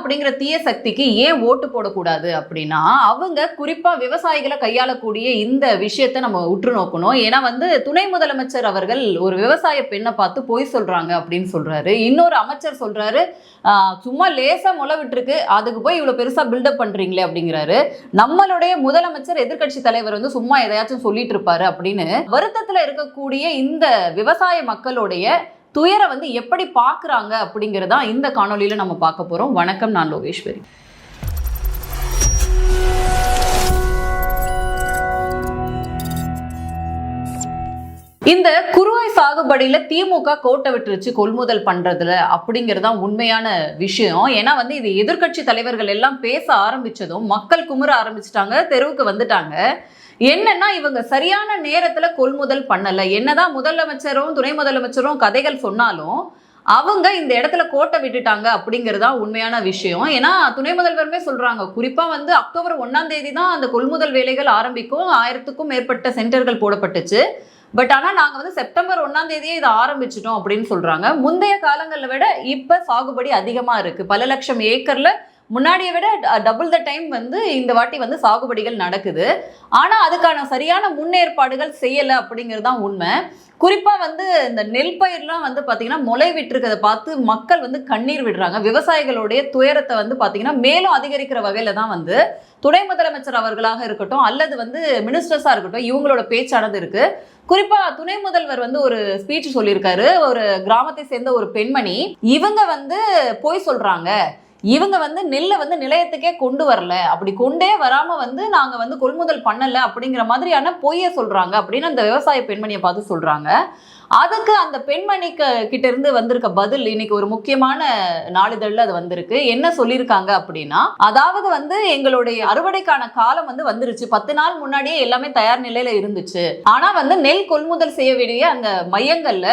அப்படிங்கிற தீய சக்திக்கு ஏன் ஓட்டு போடக்கூடாது அப்படின்னா அவங்க குறிப்பா விவசாயிகளை கையாளக்கூடிய இந்த விஷயத்தை நம்ம உற்று நோக்கணும். ஏன்னா வந்து துணை முதலமைச்சர் அவர்கள் ஒரு விவசாய பெண்ணை பார்த்து பொய் சொல்றாங்க அப்படின்னு சொல்றாரு. இன்னொரு அமைச்சர் சொல்றாரு சும்மா லேசா முளை விட்டுருக்கு. அதுக்கு போய் இவ்வளவு பெருசா பில்டப் பண்றீங்களே அப்படிங்கிறாரு. நம்மளுடைய முதலமைச்சர் எதிர்க்கட்சி தலைவர் வந்து சும்மா எதையாச்சும் சொல்லிட்டு இருப்பாரு அப்படின்னு வருத்தத்துல இருக்கக்கூடிய இந்த விவசாய மக்களுடைய துயரை வந்து எப்படி பார்க்குறாங்க அப்படிங்கிறதா இந்த காணொளியில நம்ம பார்க்க போறோம். வணக்கம் நான் லோகேஸ்வரி. இந்த குருவாய் சாகுபடியில திமுக கோட்டை விட்டுருச்சு கொள்முதல் பண்றதுல அப்படிங்கறதா உண்மையான விஷயம். ஏன்னா வந்து இது எதிர்க்கட்சி தலைவர்கள் எல்லாம் பேச ஆரம்பிச்சதும் மக்கள் குமுற ஆரம்பிச்சிட்டாங்க தெருவுக்கு வந்துட்டாங்க. என்னன்னா இவங்க சரியான நேரத்துல கொள்முதல் பண்ணல. என்னதான் முதலமைச்சரும் துணை முதலமைச்சரும் கதைகள் சொன்னாலும் அவங்க இந்த இடத்துல கோட்டை விட்டுட்டாங்க அப்படிங்கிறதா உண்மையான விஷயம். ஏன்னா துணை முதல்வருமே சொல்றாங்க குறிப்பா வந்து அக்டோபர் ஒன்னாம் தேதி தான் அந்த கொள்முதல் வேலைகள் ஆரம்பிக்கும். ஆயிரத்துக்கும் மேற்பட்ட சென்டர்கள் போடப்பட்டுச்சு. பட் ஆனால் நாங்கள் வந்து செப்டம்பர் ஒன்றாம் தேதியே இதை ஆரம்பிச்சிட்டோம் அப்படின்னு சொல்கிறாங்க முந்தைய காலங்களில் விட இப்போ சாகுபடி அதிகமாக இருக்குது பல லட்சம் ஏக்கரில் முன்னாடியை விட டபுள் த டைம் வந்து இந்த வாட்டி வந்து சாகுபடிகள் நடக்குது. ஆனால் அதுக்கான சரியான முன்னேற்பாடுகள் செய்யலை அப்படிங்கிறது தான் உண்மை. குறிப்பாக வந்து இந்த நெல் பயிர்லாம் வந்து பார்த்தீங்கன்னா முளை விட்டுருக்கதை பார்த்து மக்கள் வந்து கண்ணீர் விடுறாங்க. விவசாயிகளுடைய துயரத்தை வந்து பார்த்தீங்கன்னா மேலும் அதிகரிக்கிற வகையில் தான் வந்து துணை முதலமைச்சர் அவர்களாக இருக்கட்டும் அல்லது வந்து மினிஸ்டர்ஸாக இருக்கட்டும் இவங்களோட பேச்சானது இருக்குது குறிப்பாக துணை முதல்வர் வந்து ஒரு ஸ்பீச் சொல்லியிருக்காரு. ஒரு கிராமத்தை சேர்ந்த ஒரு பெண்மணி இவங்க வந்து போய் சொல்கிறாங்க இவங்க வந்து நெல்லை வந்து நிலையத்துக்கே கொண்டு வரல. அப்படி கொண்டே வராம வந்து நாங்க வந்து கொள்முதல் பண்ணல அப்படிங்கிற மாதிரியான பொய்ய சொல்றாங்க அப்படின்னு அந்த விவசாய பெண்மணியை பார்த்து சொல்றாங்க. அதுக்கு அந்த பெண்மணிக்கு கிட்ட இருந்து வந்திருக்க பதில் இன்னைக்கு ஒரு முக்கியமான நாளிதழ்ல அது வந்திருக்கு. என்ன சொல்லியிருக்காங்க அப்படின்னா அதாவது வந்து எங்களுடைய அறுவடைக்கான காலம் வந்து வந்துருச்சு. பத்து நாள் முன்னாடியே எல்லாமே தயார் நிலையில இருந்துச்சு. ஆனா வந்து நெல் கொள்முதல் செய்ய வேண்டிய அந்த மையங்கள்ல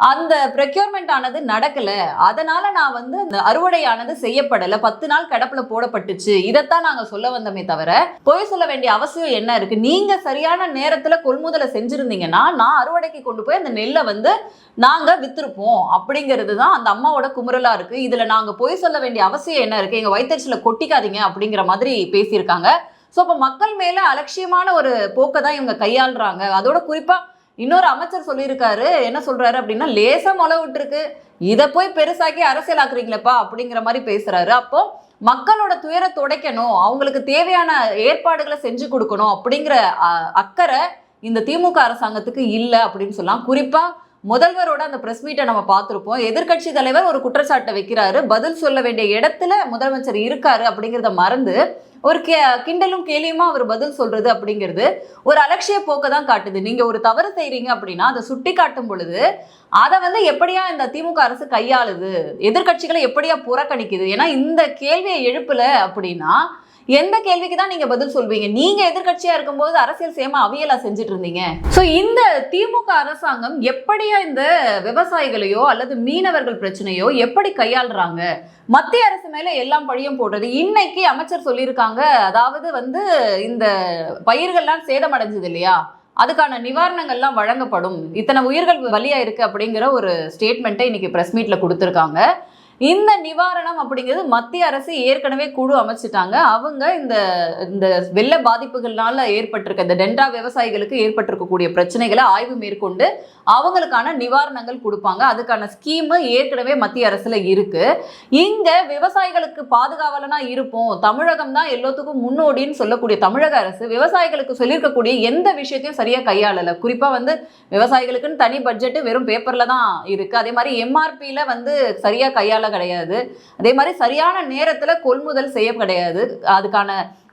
அந்த ப்ரெக்யூர்மெண்ட் ஆனது நடக்கல. அதனால நான் வந்து அந்த அறுவடையானது செய்யப்படல. பத்து நாள் கடப்புல போடப்பட்டுச்சு. இதைத்தான் நாங்க சொல்ல வந்தோமே தவிர போய் சொல்ல வேண்டிய அவசியம் என்ன இருக்கு? நீங்க சரியான நேரத்துல கொள்முதலை செஞ்சிருந்தீங்கன்னா நான் அறுவடைக்கு கொண்டு போய் அந்த நெல்லை வந்து நாங்க வித்திருப்போம். அப்படிங்கிறது தான் அந்த அம்மாவோட குமுறலா இருக்கு. இதுல நாங்க போய் சொல்ல வேண்டிய அவசியம் என்ன இருக்கு? எங்க வயிற்றுல கொட்டிக்காதீங்க அப்படிங்கிற மாதிரி பேசியிருக்காங்க. ஸோ இப்போ மக்கள் மேலே அலட்சியமான ஒரு போக்கை தான் இவங்க கையாளுறாங்க. அதோட குறிப்பாக இன்னொரு அமைச்சர் சொல்லியிருக்காரு என்ன சொல்றாரு அப்படின்னா லேசா மொளை விட்டுருக்கு. இதை போய் பெருசாக்கி அரசியலாக்குறீங்களேப்பா அப்படிங்கிற மாதிரி பேசுறாரு. அப்போ மக்களோட துயரை துடைக்கணும் அவங்களுக்கு தேவையான ஏற்பாடுகளை செஞ்சு கொடுக்கணும் அப்படிங்கிற அ- அக்கறை இந்த திமுக அரசாங்கத்துக்கு இல்லை அப்படின்னு சொல்லலாம். குறிப்பா முதல்வரோட அந்த பிரஸ் மீட்டை நம்ம பார்த்துருப்போம். எதிர்க்கட்சி தலைவர் ஒரு குற்றச்சாட்டை வைக்கிறாரு. பதில் சொல்ல வேண்டிய இடத்துல முதலமைச்சர் இருக்காரு அப்படிங்கிறத மறந்து ஒரு கே கிண்டலும் கேலியுமா அவர் பதில் சொல்றது அப்படிங்கிறது ஒரு அலட்சிய போக்கை தான் காட்டுது. நீங்க ஒரு தவறு செய்யறீங்க அப்படின்னா அதை சுட்டி காட்டும் பொழுது அதை வந்து எப்படியா இந்த திமுக அரசு கையாளுது? எதிர்க்கட்சிகளை எப்படியா புறக்கணிக்குது? ஏன்னா இந்த கேள்வியை எழுப்பல அப்படின்னா எந்த கேள்விக்கு தான் நீங்க பதில் சொல்வீங்க? நீங்க எதிர்கட்சியா இருக்கும்போது அரசியல் சேமா அவியலா செஞ்சுட்டு இருந்தீங்க. சோ இந்த திமுக அரசாங்கம் எப்படியா இந்த விவசாயிகளையோ அல்லது மீனவர்கள் பிரச்சனையோ எப்படி கையாளுறாங்க? மத்திய அரசு மேல எல்லாம் பழியும் போடுறது. இன்னைக்கு அமைச்சர் சொல்லியிருக்காங்க அதாவது வந்து இந்த பயிர்கள்லாம் சேதமடைஞ்சது இல்லையா? அதுக்கான நிவாரணங்கள்லாம் வழங்கப்படும். இத்தனை உயிர்கள் வழியா இருக்கு அப்படிங்கிற ஒரு ஸ்டேட்மெண்ட்டை இன்னைக்கு பிரஸ் மீட்ல கொடுத்துருக்காங்க. இந்த நிவாரணம் அப்படிங்கிறது மத்திய அரசு ஏற்கனவே குழு அமைச்சிட்டாங்க. அவங்க இந்த இந்த வெள்ள பாதிப்புகள்னால ஏற்பட்டிருக்க இந்த டென்டா விவசாயிகளுக்கு ஏற்பட்டிருக்கக்கூடிய பிரச்சனைகளை ஆய்வு மேற்கொண்டு அவங்களுக்கான நிவாரணங்கள் கொடுப்பாங்க. அதுக்கான ஸ்கீமு ஏற்கனவே மத்திய அரசுல இருக்கு. இங்க விவசாயிகளுக்கு பாதுகாவலனா இருப்போம். தமிழகம் தான் எல்லாத்துக்கும் முன்னோடின்னு சொல்லக்கூடிய தமிழக அரசு விவசாயிகளுக்கு சொல்லியிருக்கக்கூடிய எந்த விஷயத்தையும் சரியா கையாளல. குறிப்பா வந்து விவசாயிகளுக்குன்னு தனி பட்ஜெட் வெறும் பேப்பர்ல தான் இருக்கு. அதே மாதிரி எம்ஆர்பியில வந்து சரியா கையாள கிடையாது. அதே மாதிரி சரியான நேரத்தில் கொள்முதல் செய்ய கிடையாது. அதுக்கான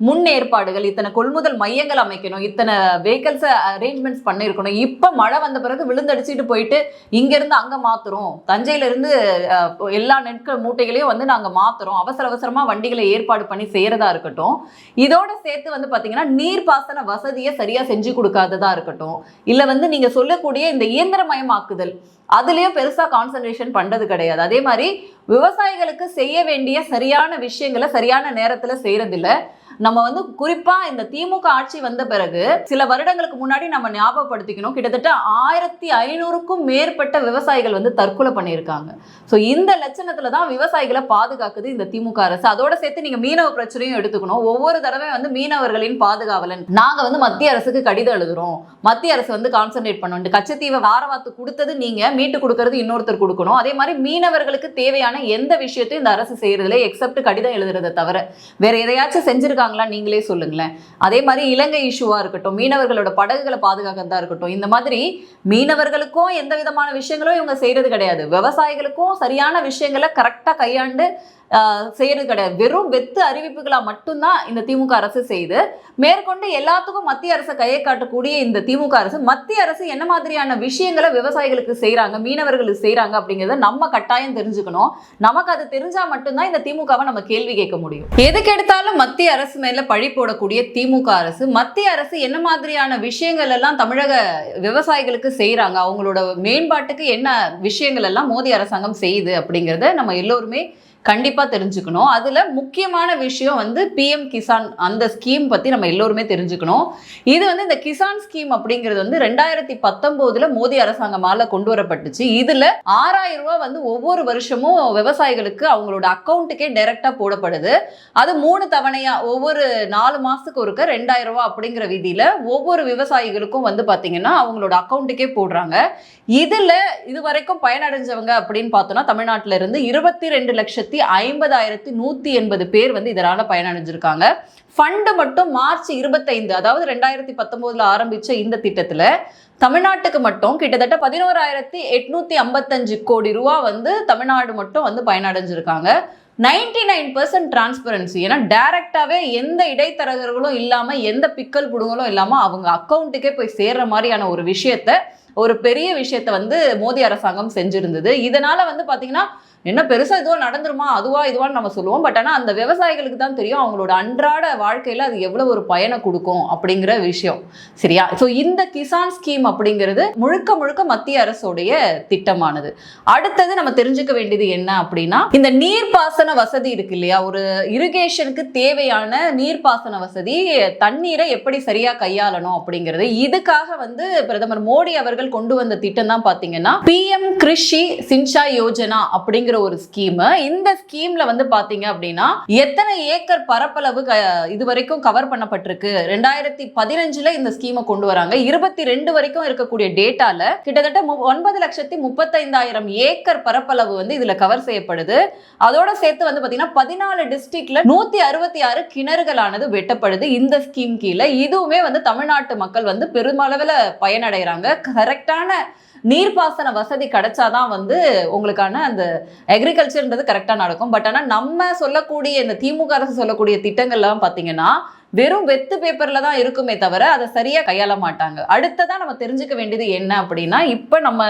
முன் ஏற்பாடுகள் இத்தனை கொள்முதல் மையங்கள் அமைக்கணும் இத்தனை வெஹிக்கல்ஸை அரேஞ்ச்மெண்ட்ஸ் பண்ணியிருக்கணும் இப்போ மழை வந்த பிறகு விழுந்தடிச்சிட்டு போயிட்டு இங்கேருந்து அங்கே மாற்றுறோம் தஞ்சையிலேருந்து எல்லா நெற்கள் மூட்டைகளையும் வந்து நாங்கள் மாற்றுறோம் அவசர அவசரமாக வண்டிகளை ஏற்பாடு பண்ணி செய்கிறதா இருக்கட்டும். இதோட சேர்த்து வந்து பார்த்தீங்கன்னா நீர்ப்பாசன வசதியை சரியாக செஞ்சு கொடுக்காததா இருக்கட்டும். இல்லை வந்து நீங்கள் சொல்லக்கூடிய இந்த இயந்திரமயமாக்குதல் அதுலேயும் பெருசாக கான்சன்ட்ரேஷன் பண்ணுறது கிடையாது. அதே மாதிரி விவசாயிகளுக்கு செய்ய வேண்டிய சரியான விஷயங்களை சரியான நேரத்தில் செய்கிறதில்ல நம்ம வந்து குறிப்பா இந்த திமுக ஆட்சி வந்த பிறகு சில வருடங்களுக்கு முன்னாடி நம்ம ஞாபகப்படுத்திக்கணும். கிட்டத்தட்ட ஆயிரத்தி ஐநூறுக்கும் மேற்பட்ட விவசாயிகள் வந்து தற்கொலை பண்ணியிருக்காங்க. ஸோ இந்த லட்சணத்துல தான் விவசாயிகளை பாதுகாக்குது இந்த திமுக அரசு. அதோட சேர்த்து நீங்க மீனவ பிரச்சனையும் எடுத்துக்கணும். ஒவ்வொரு தடவை வந்து மீனவர்களின் பாதுகாவலன். நாங்க வந்து மத்திய அரசுக்கு கடிதம் எழுதுறோம். மத்திய அரசு வந்து கான்சென்ட்ரேட் பண்ணணும் கச்சத்தீவை வாரவாத்து கொடுத்தது நீங்க மீட்டு கொடுக்கறது இன்னொருத்தர் கொடுக்கணும். அதே மாதிரி மீனவர்களுக்கு தேவையான எந்த விஷயத்தையும் இந்த அரசு செய்யறதுல எக்ஸப்ட் கடிதம் எழுதுறதை தவிர. வேற எதையாச்சும் இருக்காங்களா நீங்களே சொல்லுங்களேன். அதே மாதிரி இலங்கை இஷ்யூவா இருக்கட்டும் மீனவர்களோட படகுகளை பாதுகாக்கிறதா இருக்கட்டும் இந்த மாதிரி மீனவர்களுக்கும் எந்த விதமான விஷயங்களும் இவங்க செய்யறது கிடையாது. விவசாயிகளுக்கும் சரியான விஷயங்களை கரெக்டா கையாண்டு செய்யறது கிடையாது. வெறும் வெத்து அறிவிப்புகளாக மட்டும்தான் இந்த திமுக அரசு செய்து மேற்கொண்டு எல்லாத்துக்கும் மத்திய அரசை கையை காட்டக்கூடிய இந்த திமுக அரசு மத்திய அரசு என்ன மாதிரியான விஷயங்களை விவசாயிகளுக்கு செய்கிறாங்க மீனவர்களுக்கு செய்கிறாங்க அப்படிங்கிறத நம்ம கட்டாயம் தெரிஞ்சுக்கணும். நமக்கு அது தெரிஞ்சால் மட்டும்தான் இந்த திமுகவை நம்ம கேள்வி கேட்க முடியும். எதுக்கு எடுத்தாலும் மத்திய அரசு மேலே பழி போடக்கூடிய திமுக அரசு மத்திய அரசு என்ன மாதிரியான விஷயங்கள் எல்லாம் தமிழக விவசாயிகளுக்கு செய்கிறாங்க அவங்களோட மேம்பாட்டுக்கு என்ன விஷயங்கள் எல்லாம் மோடி அரசாங்கம் செய்யுது அப்படிங்கிறத நம்ம எல்லோருமே கண்டிப்பாக தெரிஞ்சுக்கணும். அதில் முக்கியமான விஷயம் வந்து பிஎம் கிசான் அந்த ஸ்கீம் பற்றி நம்ம எல்லோருமே தெரிஞ்சுக்கணும். இது வந்து இந்த கிசான் ஸ்கீம் அப்படிங்கிறது வந்து ரெண்டாயிரத்தி பத்தொம்போதில் மோடி அரசாங்கமால கொண்டு வரப்பட்டுச்சு. இதில் ஆறாயிரம் ரூபா வந்து ஒவ்வொரு வருஷமும் விவசாயிகளுக்கு அவங்களோட அக்கௌண்ட்டுக்கே டைரெக்டாக போடப்படுது. அது மூணு தவணையாக ஒவ்வொரு நாலு மாதத்துக்கு ஒருக்க ரெண்டாயிரம் ரூபா அப்படிங்கிற விதியில் ஒவ்வொரு விவசாயிகளுக்கும் வந்து பார்த்தீங்கன்னா அவங்களோட அக்கௌண்ட்டுக்கே போடுறாங்க. இதில் இது வரைக்கும் பயனடைஞ்சவங்க அப்படின்னு பார்த்தோன்னா தமிழ்நாட்டுல இருந்து இருபத்தி ரெண்டு லட்சத்தி ஐம்பதாயிரத்தி நூத்தி எண்பது பேர் வந்து இதனால பயனடைஞ்சிருக்காங்க. ஃபண்டு மட்டும் மார்ச் இருபத்தைந்து அதாவது ரெண்டாயிரத்தி பத்தொன்பதுல ஆரம்பிச்ச இந்த திட்டத்துல தமிழ்நாட்டுக்கு மட்டும் கிட்டத்தட்ட பதினோராயிரத்தி எட்நூத்தி ஐம்பத்தஞ்சு கோடி ரூபா வந்து தமிழ்நாடு மட்டும் வந்து பயனடைஞ்சிருக்காங்க. நைன்டி நைன் பர்சன்ட் டிரான்ஸ்பரன்சி ஏன்னா டைரக்டாவே எந்த இடைத்தரகர்களும் இல்லாம எந்த பிக்கல் புடுங்களும் இல்லாம அவங்க அக்கௌண்ட்டுக்கே போய் சேர்ற மாதிரியான ஒரு விஷயத்த ஒரு பெரிய விஷயத்த வந்து மோடி அரசாங்கம் செஞ்சிருந்தது. இதனால வந்து பாத்தீங்கன்னா என்ன பெருசா எதுவோ நடந்துருமா அதுவா இதுவான்னு நம்ம சொல்லுவோம். பட் ஆனால் அந்த விவசாயிகளுக்கு தான் தெரியும் அவங்களோட அன்றாட வாழ்க்கையில அது எவ்வளவு ஒரு பயனை கொடுக்கும் அப்படிங்கிற விஷயம். சரியா? ஸோ இந்த கிசான் ஸ்கீம் அப்படிங்கிறது முழுக்க முழுக்க மத்திய அரசுடைய திட்டமானது. அடுத்தது நம்ம தெரிஞ்சுக்க வேண்டியது என்ன அப்படின்னா இந்த நீர்ப்பாசன வசதி இருக்கு இல்லையா? ஒரு இரிகேஷனுக்கு தேவையான நீர்ப்பாசன வசதி தண்ணீரை எப்படி சரியா கையாளணும் அப்படிங்கிறது. இதுக்காக வந்து பிரதமர் மோடி அவர்கள் கொண்டு வந்த திட்டம் தான் பார்த்தீங்கன்னா பிஎம் கிருஷி சின்சா யோஜனா அப்படிங்கிற ஒரு ஸ்கீம் இந்த ஸ்கீம்ல வந்து பாத்தீங்க அப்படின்னா எத்தனை ஏக்கர் பரப்பளவு இது வரைக்கும் கவர் பண்ணப்பட்டிருக்கு? ரெண்டாயிரத்தி பதினஞ்சுல இந்த ஸ்கீமை கொண்டு வராங்க. இருபத்தி ரெண்டு வரைக்கும் இருக்கக்கூடிய டேட்டால கிட்டத்தட்ட ஒன்பது லட்சத்தி முப்பத்தைந்தாயிரம் ஏக்கர் பரப்பளவு வந்து இதுல கவர் செய்யப்படுது. அதோட சேர்த்து வந்து பாத்தீங்கன்னா பதினாலு டிஸ்ட்ரிக்ட்ல நூத்தி அறுபத்தி ஆறு கிணறுகளானது வெட்டப்படுது இந்த ஸ்கீம் கீழே. இதுவுமே வந்து தமிழ்நாட்டு மக்கள் வந்து பெருமளவில் பயனடைகிறாங்க கரெக்டான நீர்ப்பாசன வசதி கிடைச்சாதான் வந்து உங்களுக்கான அந்த அக்ரிகல்ச்சர்ன்றது கரெக்டாக நடக்கும். பட் ஆனால் நம்ம சொல்லக்கூடிய இந்த திமுக அரசு சொல்லக்கூடிய திட்டங்கள்லாம் பார்த்தீங்கன்னா வெறும் வெத்து பேப்பர்ல தான் இருக்குமே தவிர அதை சரியா கையாள மாட்டாங்க. அடுத்ததாக நம்ம தெரிஞ்சுக்க வேண்டியது என்ன அப்படின்னா இப்ப நம்ம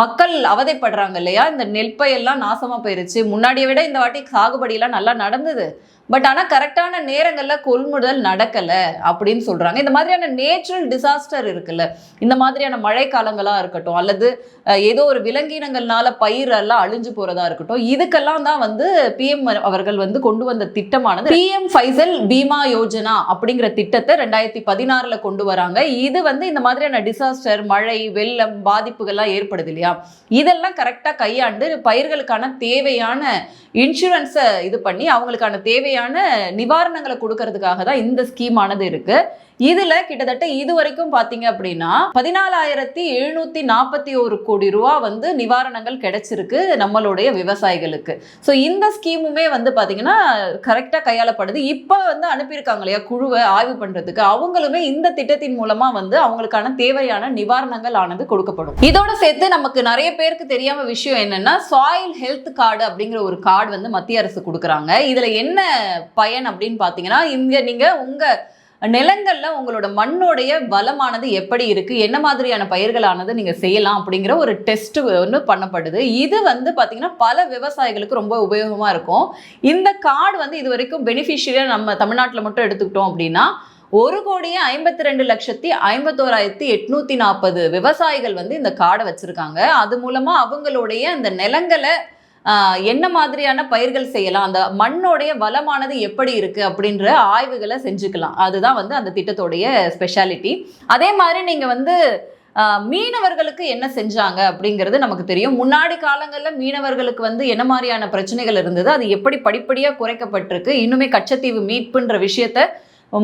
மக்கள் அவதைப்படுறாங்க இல்லையா? இந்த நெற்பயெல்லாம் நாசமா போயிருச்சு. முன்னாடியை விட இந்த வாட்டி சாகுபடி எல்லாம் நல்லா நடந்தது. பட் ஆனால் கரெக்டான நேரங்களில் கொள்முதல் நடக்கலை அப்படின்னு சொல்கிறாங்க இந்த மாதிரியான நேச்சுரல் டிசாஸ்டர் இருக்குல்ல. இந்த மாதிரியான மழை காலங்களாக இருக்கட்டும் அல்லது ஏதோ ஒரு விலங்கினங்கள்னால பயிரெல்லாம் அழிஞ்சு போகிறதா இருக்கட்டும் இதுக்கெல்லாம் தான் வந்து பிஎம் அவர்கள் வந்து கொண்டு வந்த திட்டமானது. பிஎம் ஃபைசல் பீமா யோஜனா அப்படிங்கிற திட்டத்தை ரெண்டாயிரத்தி பதினாறில் கொண்டு வராங்க. இது வந்து இந்த மாதிரியான டிசாஸ்டர் மழை வெள்ளம் பாதிப்புகள்லாம் ஏற்படுது இல்லையா? இதெல்லாம் கரெக்டாக கையாண்டு பயிர்களுக்கான தேவையான இன்சூரன்ஸை இது பண்ணி அவங்களுக்கான தேவையான நிவாரணங்களை கொடுக்கறதுக்காக தான் இந்த ஸ்கீமானது இருக்கு. இதுல கிட்டத்தட்ட இது வரைக்கும் பாத்தீங்க அப்படின்னா பதினாலாயிரத்தி எழுநூத்தி நாற்பத்தி ஒரு கோடி ரூபா வந்து நிவாரணங்கள் கிடைச்சிருக்கு நம்மளுடைய விவசாயிகளுக்கு. ஸோ இந்த ஸ்கீமுமே வந்து பாத்தீங்கன்னா கரெக்டா கையாளப்படுது. இப்போ வந்து அனுப்பியிருக்காங்க இல்லையா குழுவை ஆய்வு பண்றதுக்கு. அவங்களுமே இந்த திட்டத்தின் மூலமா வந்து அவங்களுக்கான தேவையான நிவாரணங்கள் ஆனது கொடுக்கப்படும். இதோட சேர்த்து நமக்கு நிறைய பேருக்கு தெரியாம விஷயம் என்னன்னா சாயில் ஹெல்த் கார்டு அப்படிங்கிற ஒரு கார்டு வந்து மத்திய அரசு கொடுக்குறாங்க. இதுல என்ன பயன் அப்படின்னு பாத்தீங்கன்னா இங்க நீங்க உங்க நிலங்கள்ல உங்களோட மண்ணோடைய வளமானது எப்படி இருக்கு? என்ன மாதிரியான பயிர்களானது நீங்க செய்யலாம் அப்படிங்கிற ஒரு டெஸ்ட் ஒன்று பண்ணப்படுது. இது வந்து பாத்தீங்கன்னா பல விவசாயிகளுக்கு ரொம்ப உபயோகமா இருக்கும். இந்த கார்டு வந்து இது வரைக்கும் பெனிஃபிஷியரியா நம்ம தமிழ்நாட்டில் மட்டும் எடுத்துக்கிட்டோம் அப்படின்னா ஒரு கோடியே ஐம்பத்தி ரெண்டு லட்சத்தி ஐம்பத்தோராயிரத்தி எட்நூத்தி நாற்பது விவசாயிகள் வந்து இந்த கார்டை வச்சிருக்காங்க. அது மூலமா அவங்களுடைய அந்த நிலங்களை என்ன மாதிரியான பயிர்கள் செய்யலாம்? அந்த மண்ணோடைய வளமானது எப்படி இருக்கு? அப்படின்ற ஆய்வுகளை செஞ்சுக்கலாம். அதுதான் வந்து அந்த திட்டத்தோடைய ஸ்பெஷாலிட்டி அதே மாதிரி நீங்க வந்து மீனவர்களுக்கு என்ன செஞ்சாங்க அப்படிங்கிறது நமக்கு தெரியும். முன்னாடி காலங்களில் மீனவர்களுக்கு வந்து என்ன மாதிரியான பிரச்சனைகள் இருந்தது? அது எப்படி படிப்படியாக குறைக்கப்பட்டிருக்கு? இன்னுமே கச்சத்தீவு மீட்புன்ற விஷயத்த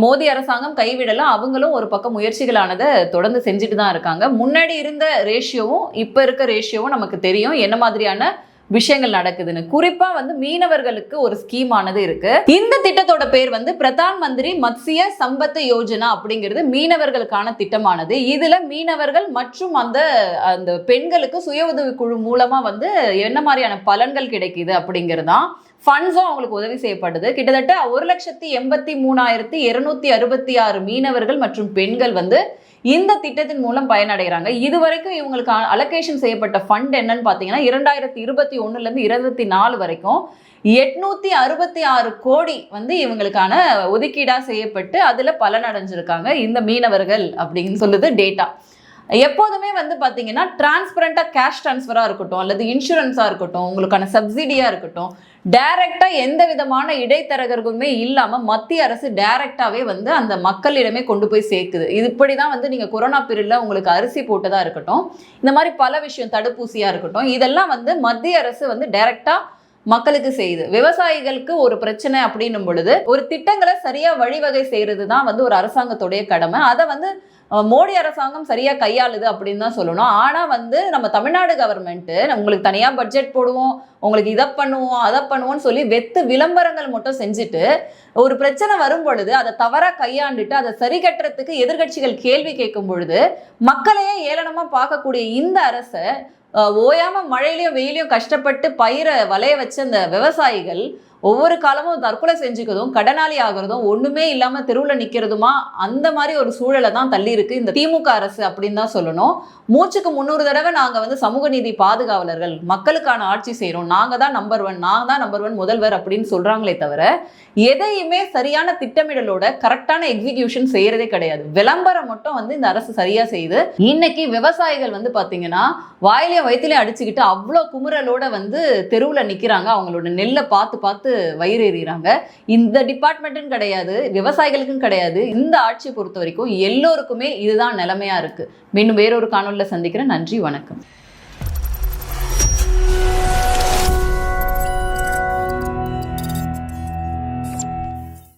மோடி அரசாங்கம் கைவிடலாம் அவங்களும் ஒரு பக்கம் முயற்சிகளானதை தொடர்ந்து செஞ்சுட்டு தான் இருக்காங்க. முன்னாடி இருந்த ரேஷியோவும் இப்போ இருக்க ரேஷியோவும் நமக்கு தெரியும். என்ன மாதிரியான விஷயங்கள் நடக்குதுன்னு. குறிப்பா வந்து மீனவர்களுக்கு ஒரு ஸ்கீம் ஆனது இருக்கு. இந்த திட்டத்தோட பேர் வந்து பிரதான் மந்திரி மத்திய சம்பத்து யோஜனா அப்படிங்கிறது மீனவர்களுக்கான திட்டமானது. இதுல மீனவர்கள் மற்றும் அந்த அந்த பெண்களுக்கு சுய உதவி குழு மூலமா வந்து என்ன மாதிரியான பலன்கள் கிடைக்குது அப்படிங்கிறது தான் ஃபண்ட்ஸும் அவங்களுக்கு உதவி செய்யப்படுது. கிட்டத்தட்ட ஒரு லட்சத்தி எண்பத்தி மூணாயிரத்தி இருநூத்தி அறுபத்தி ஆறு மீனவர்கள் மற்றும் பெண்கள் வந்து இந்த திட்டத்தின் மூலம் பயனடைகிறாங்க. இது வரைக்கும் இவங்களுக்கு அலோகேஷன் செய்யப்பட்ட ஃபண்ட் என்னன்னு பார்த்தீங்கன்னா இரண்டாயிரத்தி இருபத்தி ஒன்றுலேருந்து இருபத்தி நாலு வரைக்கும் எட்நூத்தி அறுபத்தி ஆறு கோடி வந்து இவங்களுக்கான ஒதுக்கீடா செய்யப்பட்டு அதுல பலனடைஞ்சிருக்காங்க. இந்த மீனவர்கள் அப்படின்னு சொல்லுது டேட்டா எப்போதுமே வந்து பார்த்தீங்கன்னா டிரான்ஸ்பரண்ட்டாக கேஷ் ட்ரான்ஸ்ஃபராக இருக்கட்டும் அல்லது இன்சூரன்ஸாக இருக்கட்டும் உங்களுக்கான சப்சிடியாக இருக்கட்டும் டைரெக்டாக எந்த விதமான இடைத்தரகர்களுமே இல்லாமல் மத்திய அரசு டைரெக்டாகவே வந்து அந்த மக்களிடமே கொண்டு போய் சேர்க்குது. இது இப்படி தான் வந்து நீங்கள் கொரோனா பீரியடில் உங்களுக்கு அரிசி போட்டதாக இருக்கட்டும் இந்த மாதிரி பல விஷயம் தடுப்பூசியாக இருக்கட்டும் இதெல்லாம் வந்து மத்திய அரசு வந்து டைரெக்டாக மக்களுக்கு செய்யுது. விவசாயிகளுக்கு ஒரு பிரச்சனை அப்படின்னும் பொழுது ஒரு திட்டங்களை சரியாக வழிவகை செய்கிறது தான் வந்து ஒரு அரசாங்கத்துடைய கடமை. அதை வந்து மோடி அரசாங்கம் சரியாக கையாளுது அப்படின்னு தான் சொல்லணும். ஆனால் வந்து நம்ம தமிழ்நாடு கவர்மெண்ட்டு உங்களுக்கு தனியாக பட்ஜெட் போடுவோம் உங்களுக்கு இதை பண்ணுவோம் அதை பண்ணுவோம்னு சொல்லி வெத்து விளம்பரங்கள் மட்டும் செஞ்சுட்டு ஒரு பிரச்சனை வரும் பொழுது அதை தவறாக கையாண்டுட்டு அதை சரி கட்டுறதுக்கு எதிர்க்கட்சிகள் கேள்வி கேட்கும் பொழுது மக்களையே ஏளனமாக பார்க்கக்கூடிய இந்த அரசை ஓயாமல் மழையிலையும் வெயிலையும் கஷ்டப்பட்டு பயிரை வளைய வச்ச அந்த விவசாயிகள் ஒவ்வொரு காலமும் தற்கொலை செஞ்சுக்கிறதும் கடனாளி ஆகுறதும் ஒண்ணுமே இல்லாம தெருவில் நிக்கிறதுமா அந்த மாதிரி ஒரு சூழலை தான் தள்ளி இருக்கு இந்த திமுக அரசு அப்படின்னு தான் சொல்லணும். மூச்சுக்கு முன்னூறு தடவை நாங்க வந்து சமூக நீதி பாதுகாவலர்கள் மக்களுக்கான ஆட்சி செய்யறோம் நாங்க தான் நம்பர் ஒன் நாங்க தான் நம்பர் ஒன் முதல்வர் அப்படின்னு சொல்றாங்களே தவிர எதையுமே சரியான திட்டமிடலோட கரெக்டான எக்ஸிகியூஷன் செய்யறதே கிடையாது. விளம்பரம் மட்டும் வந்து இந்த அரசு சரியா செய்யுது. இன்னைக்கு விவசாயிகள் வந்து பாத்தீங்கன்னா வாயிலையும் வயிற்றுலையும் அடிச்சுக்கிட்டு அவ்வளோ குமுறலோட வந்து தெருவில் நிற்கிறாங்க அவங்களோட நெல்லை பார்த்து பார்த்து வயிறு எறிகிறாங்க இந்த டிபார்ட்மெண்ட்டுன்னு கிடையாது விவசாயிகளுக்கும் கிடையாது. இந்த ஆட்சியை பொறுத்த வரைக்கும் எல்லோருக்குமே இதுதான் நிலைமையா இருக்கு. மீண்டும் வேறொரு காணொலியில் சந்திக்கிறேன். நன்றி வணக்கம்.